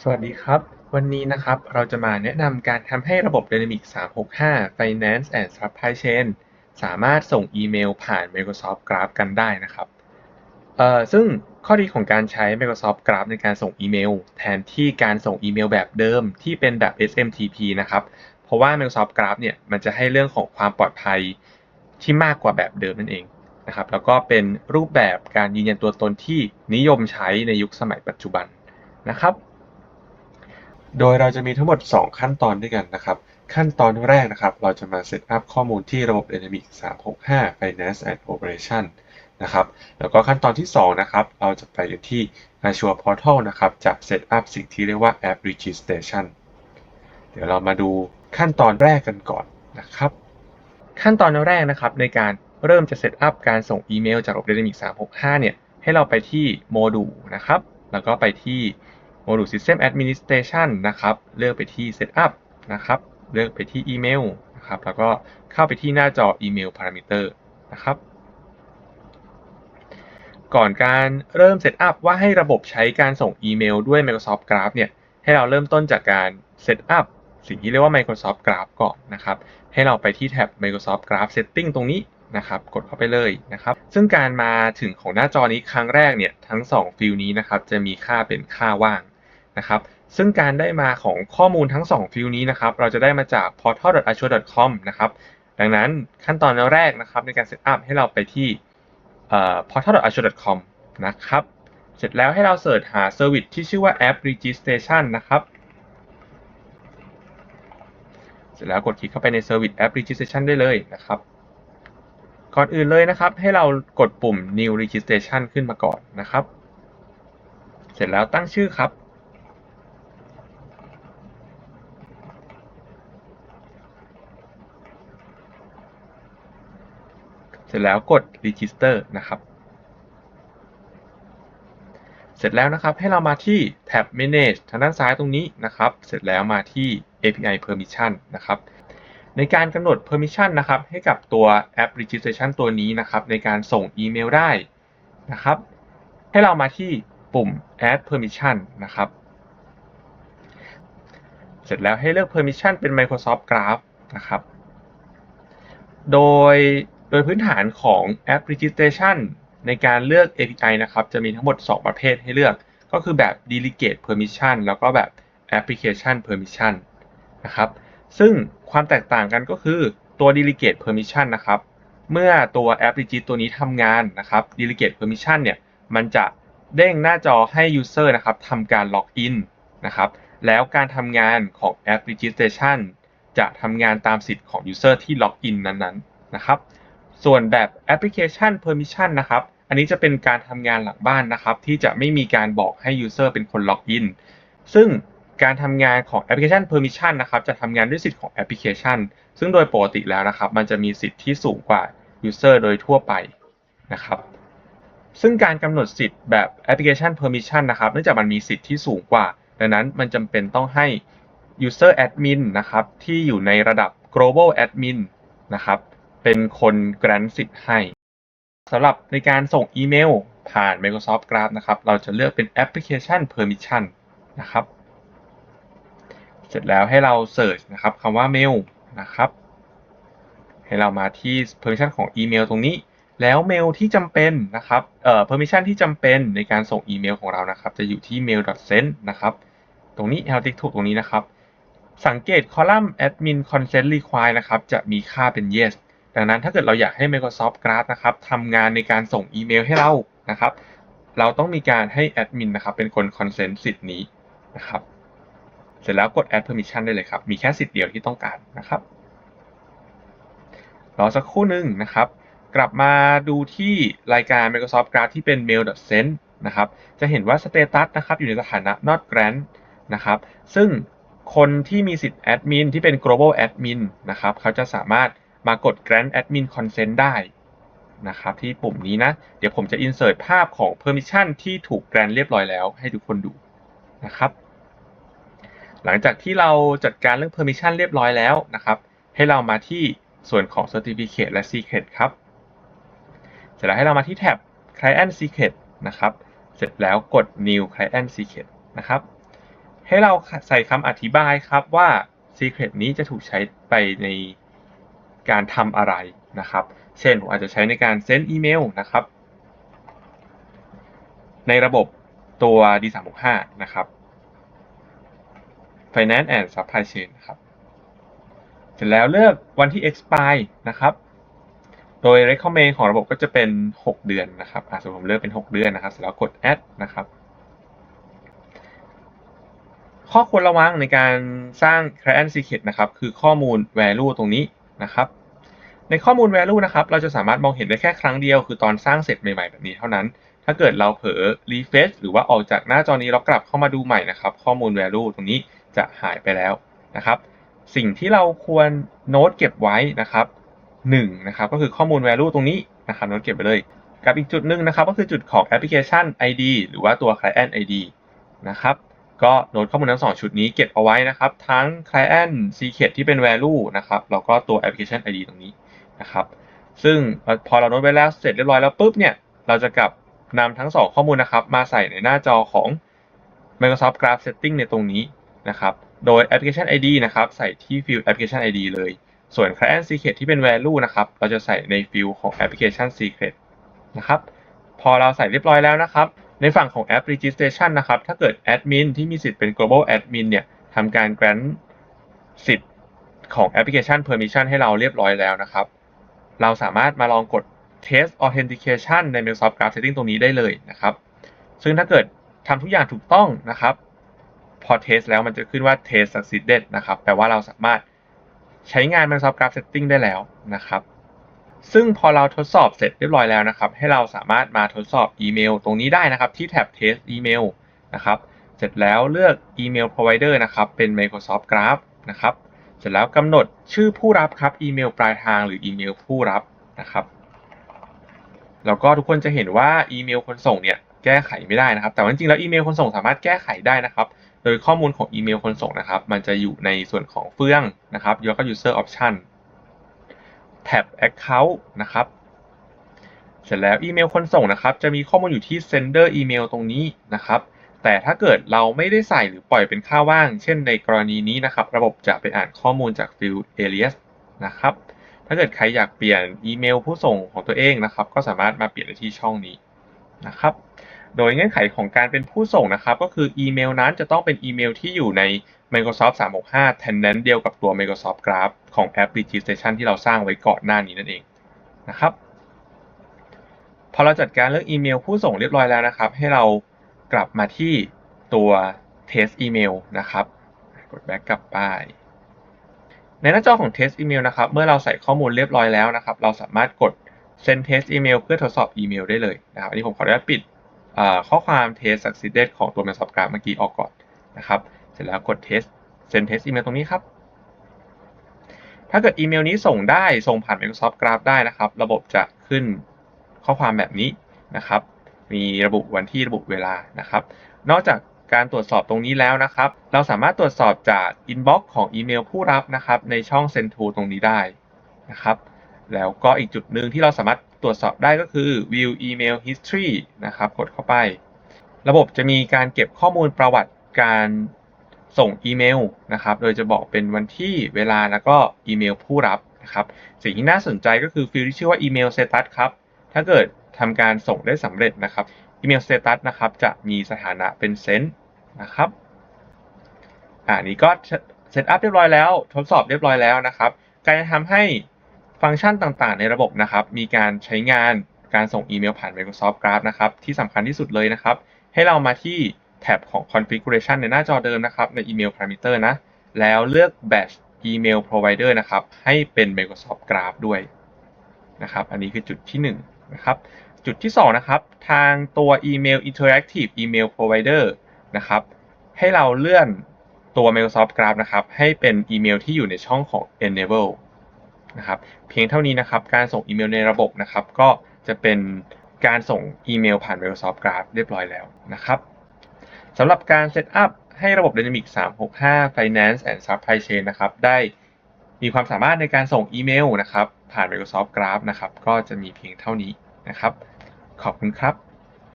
สวัสดีครับ วันนี้นะครับเราจะมาแนะนำการทำให้ระบบ Dynamics 365 Finance and Supply Chain สามารถส่งอีเมลผ่าน Microsoft Graph กันได้นะครับเอ่อซึ่งข้อดีของการใช้ Microsoft Graph ในการส่งอีเมล แทนที่การส่งอีเมลแบบเดิมที่เป็นแบบ SMTP นะครับ เพราะว่า Microsoft Graph เนี่ยมันจะให้เรื่องของความปลอดภัยที่มากกว่าแบบเดิมนั่นเองนะครับ แล้วก็เป็นรูปแบบการยืนยันตัวตนที่นิยมใช้ในยุคสมัยปัจจุบันนะครับ โดยเราจะมีทั้งหมด 2 ขั้นตอนด้วยกันนะครับ ขั้นตอนแรกนะครับ เราจะมาเซตอัพข้อมูลที่ระบบ Dynamics 365 Finance and Operation นะครับ แล้วก็ขั้นตอนที่ 2 นะครับ เราจะไปกันที่ Azure Portal นะครับ จะเซตอัพสิ่งที่เรียกว่า App Registration เดี๋ยวเรามาดูขั้นตอนแรกกันก่อนนะครับ ขั้นตอนแรกนะครับในการเริ่มจะเซตอัพการส่งอีเมลจากระบบ Dynamics 365 เนี่ย ให้เราไปที่โมดูลนะครับ แล้วก็ไปที่ โมดูล System Administration นะครับ เลือกไปที่ Setup นะครับ เลือกไปที่อีเมลนะครับ แล้วก็เข้าไปที่หน้าจออีเมล Parameter นะครับ ก่อนการเริ่มเซตอัพว่าให้ระบบใช้การส่งอีเมลด้วย Microsoft Graph เนี่ย ให้เราเริ่มต้นจากการเซตอัพสิ่งที่เรียกว่า Microsoft Graph ก่อนนะครับ ให้เราไปที่แท็บ Microsoft Graph Setting ตรงนี้นะครับ กดเข้าไปเลยนะครับ ซึ่งการมาถึงของหน้าจอนี้ครั้งแรกเนี่ย ทั้ง 2 ฟิลนี้นะครับ จะมีค่าเป็นค่าว่าง นะครับซึ่งการได้มาของข้อมูลทั้ง 2 ฟิลนี้นะครับเราจะได้มาจาก portal.azure.com นะครับดังนั้นขั้นตอนแรกนะครับในการเซตอัพให้เราไปที่ portal.azure.com นะครับเสร็จแล้วให้เราเสิร์ชหาเซอร์วิสที่ชื่อว่า app registration นะครับเสร็จแล้วกดคลิกเข้าไปใน Service App Registration ได้เลยนะครับก่อนอื่นเลยนะครับ ให้เรากดปุ่ม New Registration ขึ้นมาก่อนนะครับ เสร็จแล้วตั้งชื่อครับ เสร็จแล้วกด Register นะครับ เสร็จแล้วนะครับให้เรามาที่แท็บ Manage ทางด้านซ้ายตรงนี้นะครับ เสร็จแล้วมาที่ API Permission นะครับในการกำหนด Permission นะครับให้กับตัว App Registration ตัวนี้นะครับ ในการส่งอีเมลได้นะครับ ให้เรามาที่ปุ่ม Add Permission นะครับ เสร็จแล้วให้เลือก Permission เป็น Microsoft Graph นะครับ โดย โดยพื้นฐานของ App Registration ในการเลือก API นะครับ จะมีทั้งหมด 2 ประเภทให้เลือก ก็คือแบบ Delegate Permission แล้วก็แบบ Application Permission นะครับ ซึ่งความแตกต่างกันก็คือตัว Delegate Permission นะครับ เมื่อตัว App Regist ตัวนี้ทำงานนะครับ Delegate Permission เนี่ย มันจะเด้งหน้าจอให้ User นะครับทำการล็อกอินนะครับ แล้วการทำงานของ App Registration จะทำงานตามสิทธิ์ของ User ที่ล็อกอินนั้นๆ นะครับ ส่วนแบบ Application Permission นะครับ อันนี้จะเป็นการทำงานหลังบ้านนะครับ ที่จะไม่มีการบอกให้ User เป็นคนล็อกอิน ซึ่งการทำงานของ Application Permission นะครับ จะทำงานด้วยสิทธิ์ของ Application ซึ่งโดยปกติแล้วนะครับ มันจะมีสิทธิ์ที่สูงกว่า User โดยทั่วไปนะครับ ซึ่งการกำหนดสิทธิ์แบบ Application Permission นะครับ เนื่องจากมันมีสิทธิ์ที่สูงกว่า ดังนั้นมันจำเป็นต้องให้ User Admin นะครับ ที่อยู่ในระดับ Global Admin นะครับ เป็นคน grant สิทธิ์ให้สำหรับในการส่งอีเมลผ่าน Microsoft Graph นะครับ เราจะเลือกเป็น Application Permission นะครับ เสร็จแล้วให้เรา search นะครับคำว่า mail นะครับ ให้เรามาที่ permission ของอีเมลตรงนี้ แล้วเมลที่จำเป็นนะครับ เอ่อ permission ที่จำเป็นในการส่งอีเมลของเรานะครับ จะอยู่ที่ mail.send นะครับ ตรงนี้เราติ๊กถูกตรงนี้นะครับ สังเกตคอลัมน์ admin consent require นะครับ จะมีค่าเป็น yes ดังนั้นถ้าเกิดเราอยากให้ Microsoft Graph นะครับทำงานในการส่งอีเมลให้เรานะครับ เราต้องมีการให้ admin นะครับเป็นคน consent สิทธิ์นี้นะครับ เสร็จแล้วกด add permission ได้เลยครับ มีแค่สิทธิ์เดียวที่ต้องการนะครับรอสักครู่หนึ่งนะครับ กลับมาดูที่รายการ Microsoft Graph ที่เป็น mail.send นะครับ จะเห็นว่า status นะครับอยู่ในสถานะ not grant นะครับ ซึ่งคนที่มีสิทธิ์ admin ที่เป็น global admin นะครับ เขาจะสามารถ มากด grant admin consent ได้นะครับที่ปุ่มนี้นะ เดี๋ยวผมจะ insert ภาพของ permission ที่ถูก grant เรียบร้อยแล้ว ให้ทุกคนดูนะครับหลังจากที่เราจัดการเรื่อง permission เรียบร้อยแล้วนะครับ ให้เรามาที่ส่วนของ certificate และ secret ครับเสร็จแล้วให้เรามาที่แท็บ client secret นะครับ เสร็จแล้วกด new client secret นะครับ ให้เราใส่คำอธิบายครับว่า Secret นี้จะถูกใช้ไปใน การทำอะไรนะครับ เช่นผมอาจจะใช้ในการเซ็นอีเมลนะครับ ในระบบตัว D365 นะครับ Finance and Supply Chain ครับ เสร็จแล้วเลือกวันที่ expire นะครับ โดย recommend ของระบบก็จะเป็น 6 เดือนนะครับอะสมมติผมเลือกเป็น 6 เดือนนะครับ เสร็จแล้วกด add นะครับ ข้อควรระวังในการสร้าง client secret นะครับ คือข้อมูล value ตรงนี้นะครับ ในข้อมูล value นะครับ เราจะสามารถมองเห็นได้แค่ครั้งเดียว คือตอนสร้างเสร็จใหม่ๆ แบบนี้เท่านั้น ถ้าเกิดเราเผลอ refresh หรือว่าออกจากหน้าจอนี้แล้วกลับเข้ามาดูใหม่นะครับ ข้อมูล value ตรงนี้จะหายไปแล้วนะครับ สิ่งที่เราควรโน้ตเก็บไว้นะครับ1นะครับ ก็คือข้อมูล value ตรงนี้นะครับ โน้ตเก็บไปเลย กับอีกจุดหนึ่งนะครับ ก็คือจุดของ application ID หรือว่าตัว client ID นะครับ ก็โน้ตข้อมูลทั้งสองชุดนี้เก็บเอาไว้นะครับ ทั้ง client secret ที่เป็น value นะครับ แล้วก็ตัว application ID ตรงนี้ นะครับ ซึ่งพอเราโน้ตไว้แล้วเสร็จเรียบร้อยแล้วปุ๊บเนี่ย เราจะกลับนำทั้งสองข้อมูลนะครับ มาใส่ในหน้าจอของ Microsoft Graph Setting ในตรงนี้นะครับ โดย application ID นะครับ ใส่ที่ฟิล application ID เลย ส่วน client secret ที่เป็น value นะครับ เราจะใส่ในฟิลของ application secret นะครับ พอเราใส่เรียบร้อยแล้วนะครับ ในฝั่งของ app registration นะครับ ถ้าเกิด admin ที่มีสิทธิ์เป็น global admin เนี่ยทำการ grant สิทธิ์ของ application permission ให้เราเรียบร้อยแล้วนะครับ เราสามารถมาลองกด test authentication ใน Microsoft Graph Setting ตรงนี้ได้เลยนะครับ ซึ่งถ้าเกิดทำทุกอย่างถูกต้องนะครับ พอ test แล้วมันจะขึ้นว่า test succeeded นะครับ แปลว่าเราสามารถใช้งาน Microsoft Graph Setting ได้แล้วนะครับ ซึ่งพอเราทดสอบเสร็จเรียบร้อยแล้วนะครับ ให้เราสามารถมาทดสอบอีเมลตรงนี้ได้นะครับ ที่แท็บ test email นะครับ เสร็จแล้วเลือกอีเมล provider นะครับ เป็น Microsoft Graph นะครับ เสร็จแล้วกำหนดชื่อผู้รับครับอีเมลปลายทางหรืออีเมลผู้รับนะครับแล้วก็ทุกคนจะเห็นว่าอีเมลคนส่งเนี่ยแก้ไขไม่ได้นะครับ แต่ว่าจริงๆแล้วอีเมลคนส่งสามารถแก้ไขได้นะครับ โดยข้อมูลของอีเมลคนส่งนะครับ มันจะอยู่ในส่วนของเฟื่องนะครับแล้วก็ user option แท็บ account นะครับ เสร็จแล้วอีเมลคนส่งนะครับ จะมีข้อมูลอยู่ที่ sender email ตรงนี้นะครับ แต่ถ้าเกิดเราไม่ได้ใส่หรือปล่อยเป็นค่าว่าง เช่นในกรณีนี้นะครับ ระบบจะไปอ่านข้อมูลจากฟิล alias นะครับ ถ้าเกิดใครอยากเปลี่ยนอีเมลผู้ส่งของตัวเองนะครับ ก็สามารถมาเปลี่ยนได้ที่ช่องนี้นะครับ โดยเงื่อนไขของการเป็นผู้ส่งนะครับ ก็คืออีเมลนั้นจะต้องเป็นอีเมลที่อยู่ใน Microsoft 365 Tenant เดียวกับตัว Microsoft Graph ของแอป Registration ที่เราสร้างไว้ก่อนหน้านี้นั่นเองนะครับ พอเราจัดการเรื่องอีเมลผู้ส่งเรียบร้อยแล้วนะครับ ให้เรา กลับมาที่ตัว Test Email นะครับ กด Back กลับไปในหน้าจอของ Test Email นะครับ เมื่อเราใส่ข้อมูลเรียบร้อยแล้วนะครับ เราสามารถกด Send Test Email เพื่อทดสอบอีเมลได้เลยนะครับ อันนี้ผมขออนุญาตปิดข้อความ Test Succeeded ของตัว Microsoft Graph เมื่อกี้ออกก่อนนะครับ เสร็จแล้วกด Test Send Test Email ตรงนี้ครับ ถ้าเกิดอีเมลนี้ส่งได้ ส่งผ่าน Microsoft Graph ได้นะครับ ระบบจะขึ้นข้อความแบบนี้นะครับ มีระบุวันที่ระบุเวลานะครับ นอกจากการตรวจสอบตรงนี้แล้วนะครับ เราสามารถตรวจสอบจาก inbox ของอีเมลผู้รับนะครับในช่อง Send to ตรงนี้ได้นะครับ แล้วก็อีกจุดหนึ่งที่เราสามารถตรวจสอบได้ก็คือ view email history นะครับกดเข้าไป ระบบจะมีการเก็บข้อมูลประวัติการส่งอีเมลนะครับ โดยจะบอกเป็นวันที่เวลาแล้วก็อีเมลผู้รับนะครับ สิ่งที่น่าสนใจก็คือฟิลที่ชื่อว่าอีเมล status ครับ ถ้าเกิด ทำการส่งได้สำเร็จนะครับอีเมล status นะครับจะมีสถานะเป็น sent นะครับอ่านี้ก็เซตอัพเรียบร้อยแล้ว ทดสอบเรียบร้อยแล้วนะครับ การจะทำให้ฟังก์ชันต่างๆ ในระบบนะครับ มีการใช้งานการส่งอีเมลผ่าน Microsoft Graph นะครับ ที่สำคัญที่สุดเลยนะครับ ให้เรามาที่แท็บของ configuration ในหน้าจอเดิมนะครับ ใน email parameter นะ แล้วเลือก batch email provider นะครับ ให้เป็น Microsoft Graph ด้วยนะครับ อันนี้คือจุดที่1นงนะครับ จุดที่ 2 นะครับ ทางตัว email interactive email provider นะครับ ให้เราเลื่อนตัว Microsoft Graph นะครับ ให้เป็นอีเมลที่อยู่ในช่องของ enable นะครับเพียงเท่านี้นะครับ การส่งอีเมลในระบบนะครับ ก็จะเป็นการส่งอีเมลผ่าน Microsoft Graph เรียบร้อยแล้วนะครับสำหรับการเซตอัพให้ระบบ Dynamic 365 Finance and Supply Chain นะครับ ได้มีความสามารถในการส่งอีเมลนะครับ ผ่าน Microsoft Graph นะครับ ก็จะมีเพียงเท่านี้นะครับ ขอบคุณครับ